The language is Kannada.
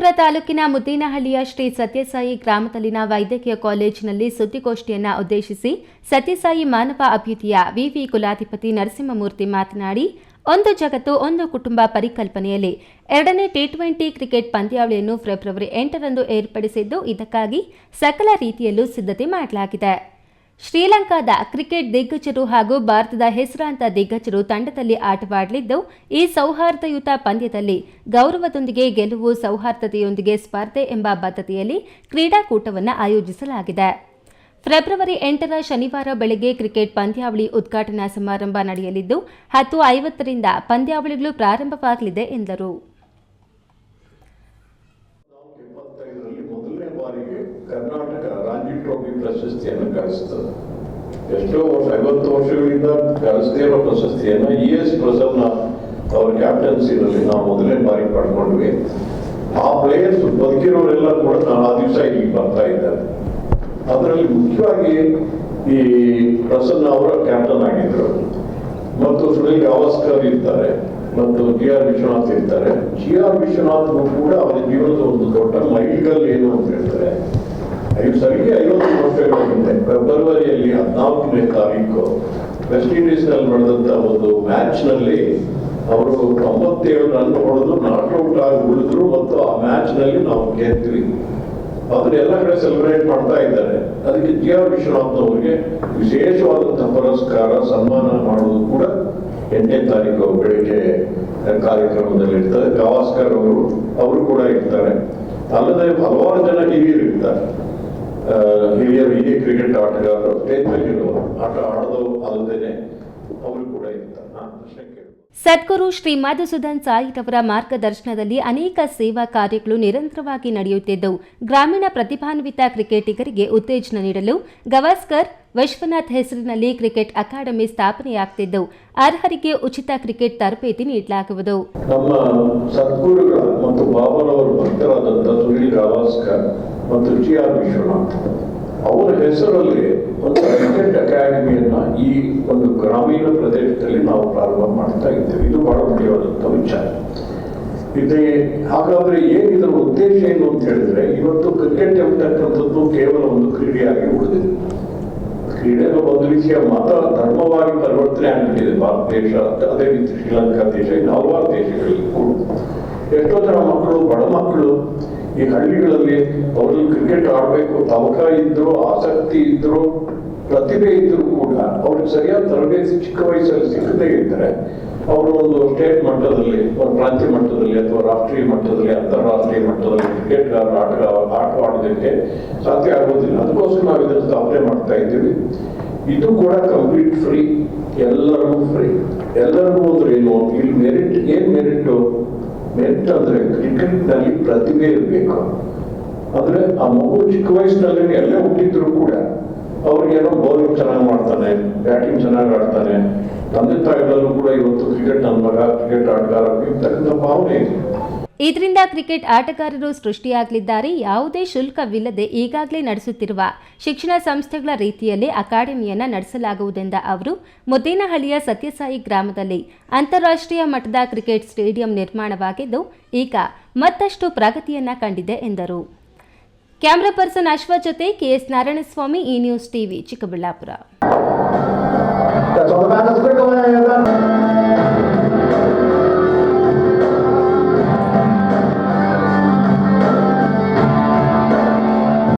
ತಾಲೂಕಿನ ಮುದ್ದೇನಹಳ್ಳಿಯ ಶ್ರೀ ಸತ್ಯಸಾಯಿ ಗ್ರಾಮದಲ್ಲಿನ ವೈದ್ಯಕೀಯ ಕಾಲೇಜಿನಲ್ಲಿ ಸುದ್ದಿಗೋಷ್ಠಿಯನ್ನು ಉದ್ದೇಶಿಸಿ ಸತ್ಯಸಾಯಿ ಮಾನವ ಅಭ್ಯುದಯ ವಿವಿ ಕುಲಾಧಿಪತಿ ನರಸಿಂಹಮೂರ್ತಿ ಮಾತನಾಡಿ, ಒಂದು ಜಗತ್ತು, ಒಂದು ಕುಟುಂಬ ಪರಿಕಲ್ಪನೆಯಲ್ಲಿ ಎರಡನೇ ಟಿ ಟ್ವೆಂಟಿ ಕ್ರಿಕೆಟ್ ಪಂದ್ಯಾವಳಿಯನ್ನು ಫೆಬ್ರವರಿ ಎಂಟರಂದು ಏರ್ಪಡಿಸಿದ್ದು, ಇದಕ್ಕಾಗಿ ಸಕಲ ರೀತಿಯಲ್ಲೂ ಸಿದ್ಧತೆ ಮಾಡಲಾಗಿದೆ. ಶ್ರೀಲಂಕಾದ ಕ್ರಿಕೆಟ್ ದಿಗ್ಗಜರು ಹಾಗೂ ಭಾರತದ ಹೆಸರಾಂತ ದಿಗ್ಗಜರು ತಂಡದಲ್ಲಿ ಆಟವಾಡಲಿದ್ದು, ಈ ಸೌಹಾರ್ದಯುತ ಪಂದ್ಯದಲ್ಲಿ ಗೌರವದೊಂದಿಗೆ ಗೆಲುವು, ಸೌಹಾರ್ದತೆಯೊಂದಿಗೆ ಸ್ಪರ್ಧೆ ಎಂಬ ಬದ್ಧತೆಯಲ್ಲಿ ಕ್ರೀಡಾಕೂಟವನ್ನು ಆಯೋಜಿಸಲಾಗಿದೆ. ಫೆಬ್ರವರಿ ಎಂಟರ ಶನಿವಾರ ಬೆಳಗ್ಗೆ ಕ್ರಿಕೆಟ್ ಪಂದ್ಯಾವಳಿ ಉದ್ಘಾಟನಾ ಸಮಾರಂಭ ನಡೆಯಲಿದ್ದು, ಹತ್ತು ಐವತ್ತರಿಂದ ಪಂದ್ಯಾವಳಿಗಳು ಪ್ರಾರಂಭವಾಗಲಿದೆ ಎಂದರು. ಗಳಿಸ್ತದೆ ಎಷ್ಟೋ ವರ್ಷ ಐವತ್ತು ವರ್ಷಗಳಿಂದ ಕಲಿಸದೇ ಇರೋ ಪ್ರಶಸ್ತಿಯನ್ನು ಇ ಎಸ್ ಪ್ರಸನ್ನ ಅವರ ಕ್ಯಾಪ್ಟನ್ಸಿನಲ್ಲಿ ನಾವು ಮೊದಲನೇ ಬಾರಿ ಪಡ್ಕೊಂಡ್ವಿ ಆ ಪ್ಲೇಯರ್ಸ್ ಬದುಕಿರೋರೆಲ್ಲ ಕೂಡ ನಾನು ಆ ದಿವಸ ಇಲ್ಲಿ ಬರ್ತಾ ಇದ್ದಾರೆ ಅದರಲ್ಲಿ ಮುಖ್ಯವಾಗಿ ಈ ಪ್ರಸನ್ನ ಅವರ ಕ್ಯಾಪ್ಟನ್ ಆಗಿದ್ರು ಮತ್ತು ಸುನಿಲ್ ಗವಾಸ್ಕರ್ ಇರ್ತಾರೆ ಮತ್ತು ಜಿ ಆರ್ ವಿಶ್ವನಾಥ್ ಇರ್ತಾರೆ ಜಿ ಆರ್ ವಿಶ್ವನಾಥ್ ಕೂಡ ಅವರ ಜೀವನದ ಒಂದು ದೊಡ್ಡ ಮೈಲ್ಗಲ್ ಏನು ಅಂತ ಹೇಳ್ತಾರೆ ಐದು ಸರಿಗೆ ಐವತ್ತು ವರ್ಷಗಳ ಹಿಂದೆ ಫೆಬ್ರವರಿಯಲ್ಲಿ ಹದಿನಾಲ್ಕನೇ ತಾರೀಕು ವೆಸ್ಟ್ ಇಂಡೀಸ್ನಲ್ಲಿ ನಡೆದಂತ ಒಂದು ಮ್ಯಾಚ್ನಲ್ಲಿ ಅವರು ತೊಂಬತ್ತೇಳು ರನ್ ಹೊಡೆದು ನಾಟ್ಔಟ್ ಆಗಿ ಉಳಿದ್ರು ಮತ್ತು ಆ ಮ್ಯಾಚ್ನಲ್ಲಿ ನಾವು ಗೆದ್ವಿ ಅದನ್ನ ಎಲ್ಲ ಕಡೆ ಸೆಲೆಬ್ರೇಟ್ ಮಾಡ್ತಾ ಇದ್ದಾರೆ. ಅದಕ್ಕೆ ಜಿ ಆರ್ ವಿಶ್ವನಾಥ್ ಅವರಿಗೆ ವಿಶೇಷವಾದಂತಹ ಪುರಸ್ಕಾರ, ಸನ್ಮಾನ ಮಾಡುವುದು ಕೂಡ ಎಂಟನೇ ತಾರೀಕು ಬೆಳಿಗ್ಗೆ ಕಾರ್ಯಕ್ರಮದಲ್ಲಿ ಇರ್ತದೆ. ಗವಾಸ್ಕರ್ ಅವರು ಅವರು ಕೂಡ ಇರ್ತಾರೆ. ಅಲ್ಲದೆ ಹಲವಾರು ಜನ ಹಿರಿಯರು ಇರ್ತಾರೆ ಆ, ಹಿರಿಯರು ಹಿರಿಯ ಕ್ರಿಕೆಟ್ ಆಟಗಾರರು ಆಟ ಆಡೋದು ಅಲ್ಲದೇನೆ ಅವರು ಕೂಡ ಇರ್ತಾರೆ ನಾನು ಪ್ರಶ್ನೆ. ಸದ್ಗುರು ಶ್ರೀ ಮಧುಸೂದನ್ ಅವರ ಮಾರ್ಗದರ್ಶನದಲ್ಲಿ ಅನೇಕ ಸೇವಾ ಕಾರ್ಯಗಳು ನಿರಂತರವಾಗಿ ನಡೆಯುತ್ತಿದ್ದವು ಗ್ರಾಮೀಣ ಪ್ರತಿಭಾನ್ವಿತ ಕ್ರಿಕೆಟಿಗರಿಗೆ ಉತ್ತೇಜನ ನೀಡಲು ಗವಾಸ್ಕರ್ ವಿಶ್ವನಾಥ್ ಹೆಸರಿನಲ್ಲಿ ಕ್ರಿಕೆಟ್ ಅಕಾಡೆಮಿ ಸ್ಥಾಪನೆಯಾಗುತ್ತಿದ್ದವು ಅರ್ಹರಿಗೆ ಉಚಿತ ಕ್ರಿಕೆಟ್ ತರಬೇತಿ ನೀಡಲಾಗುವುದು. ನಮ್ಮ ಸದ್ಗುರುಗಳ ಮತ್ತು ಭಕ್ತರಾದಂತಹ ಸುನೀಲ್ ಗವಾಸ್ಕರ್ ಮತ್ತು ಜಿ ಆರ್ ವಿಶ್ವನಾಥ್. ಅವರ ಹೆಸರಲ್ಲಿ ಒಂದು ಕ್ರಿಕೆಟ್ ಅಕಾಡೆಮಿಯನ್ನು ಈ ಒಂದು ಗ್ರಾಮೀಣ ಪ್ರದೇಶದಲ್ಲಿ ನಾವು ಪ್ರಾರಂಭ ಮಾಡ್ತಾ ಇದ್ದೇವೆ. ಇದು ಬಹಳ ಮುಖ್ಯವಾದಂಥ ವಿಚಾರ. ಇದೆ, ಹಾಗಾದ್ರೆ ಏನಿದರ ಉದ್ದೇಶ ಏನು ಅಂತ ಹೇಳಿದ್ರೆ, ಇವತ್ತು ಕ್ರಿಕೆಟ್ ಎಂಬತಕ್ಕಂಥದ್ದು ಕೇವಲ ಒಂದು ಕ್ರೀಡೆಯಾಗಿ ಉಳಿದಿದೆ. ಕ್ರೀಡೆಗೆ ಒಂದು ರೀತಿಯ ಮತ ಧರ್ಮವಾಗಿ ಪರಿವರ್ತನೆ ಆಗ್ಬಿಟ್ಟಿದೆ. ಭಾರತ ದೇಶ, ಅದೇ ರೀತಿ ಶ್ರೀಲಂಕಾ ದೇಶ, ಇನ್ನು ಹಲವಾರು ದೇಶಗಳಲ್ಲಿ ಕೂಡ. ಎಷ್ಟೋ ಜನ ಮಕ್ಕಳು, ಬಡ ಮಕ್ಕಳು ಈ ಹಳ್ಳಿಗಳಲ್ಲಿ ಅವರು ಕ್ರಿಕೆಟ್ ಆಡಬೇಕು ತವಕ ಇದ್ರು, ಆಸಕ್ತಿ ಇದ್ರು, ಪ್ರತಿಭೆ ಇದ್ರು ಕೂಡ ಅವ್ರಿಗೆ ಸರಿಯಾದ ತರಬೇತಿ, ಚಿಕ್ಕ ವಯಸ್ಸಲ್ಲಿ ಸಿಕ್ಕದೇ ಇದ್ದರೆ ಅವರು ಒಂದು ಸ್ಟೇಟ್ ಮಟ್ಟದಲ್ಲಿ ಪ್ರಾಂತ್ಯ ಮಟ್ಟದಲ್ಲಿ ಅಥವಾ ರಾಷ್ಟ್ರೀಯ ಮಟ್ಟದಲ್ಲಿ, ಅಂತಾರಾಷ್ಟ್ರೀಯ ಮಟ್ಟದಲ್ಲಿ ಕ್ರಿಕೆಟ್ಗಾರರು ಆಟ ಆಡೋದಕ್ಕೆ ಸಾಧ್ಯ ಆಗೋದಿಲ್ಲ. ಅದಕ್ಕೋಸ್ಕರ ನಾವು ಇದನ್ನು ಸ್ಥಾಪನೆ ಮಾಡ್ತಾ ಇದ್ದೀವಿ. ಇದು ಕೂಡ ಕಂಪ್ಲೀಟ್ ಫ್ರೀ ಎಲ್ಲರಿಗೂ ಫ್ರೀ ಎಲ್ಲರಿಗೂ ಅಂದ್ರೆ ಏನು, ಇಲ್ಲಿ ಮೆರಿಟ್ ಏನ್ ಮೆರಿಟ್ ಅಂದ್ರೆ ಕ್ರಿಕೆಟ್ನಲ್ಲಿ ಪ್ರತಿಭೆ ಇರಬೇಕು. ಅಂದ್ರೆ ಆ ಮಗು ಚಿಕ್ಕ ವಯಸ್ಸಿನಲ್ಲಿ ಎಲ್ಲೇ ಹುಟ್ಟಿದ್ರು ಕೂಡ ಅವ್ರಿಗೇನೋ ಬೌಲಿಂಗ್ ಚೆನ್ನಾಗಿ ಮಾಡ್ತಾನೆ ಬ್ಯಾಟಿಂಗ್ ಚೆನ್ನಾಗಿ ಆಡ್ತಾನೆ. ತಂದೆ ತಾಯಿಗಳಲ್ಲೂ ಕೂಡ ಇವತ್ತು ಕ್ರಿಕೆಟ್ ನನ್ನ ಮಗ ಕ್ರಿಕೆಟ್ ಆಟಗಾರ ಇರ್ತಕ್ಕಂಥ ಭಾವನೆ ಇದೆ. ಇದರಿಂದ ಕ್ರಿಕೆಟ್ ಆಟಗಾರರು ಸೃಷ್ಟಿಯಾಗಲಿದ್ದಾರೆ. ಯಾವುದೇ ಶುಲ್ಕವಿಲ್ಲದೆ ಈಗಾಗಲೇ ನಡೆಸುತ್ತಿರುವ ಶಿಕ್ಷಣ ಸಂಸ್ಥೆಗಳ ರೀತಿಯಲ್ಲಿ ಅಕಾಡೆಮಿಯನ್ನು ನಡೆಸಲಾಗುವುದೆಂದ ಅವರು, ಮುದ್ದೇನಹಳ್ಳಿಯ ಸತ್ಯಸಾಯಿ ಗ್ರಾಮದಲ್ಲಿ ಅಂತಾರಾಷ್ಟ್ರೀಯ ಮಟ್ಟದ ಕ್ರಿಕೆಟ್ ಸ್ಟೇಡಿಯಂ ನಿರ್ಮಾಣವಾಗಿದ್ದು, ಈಗ ಮತ್ತಷ್ಟು ಪ್ರಗತಿಯನ್ನ ಕಂಡಿದೆ ಎಂದರು. ಕ್ಯಾಮರಾ ಪರ್ಸನ್ ಅಶ್ವ ಜೊತೆ KS Narayanaswamy E news TV Chikkaballapur.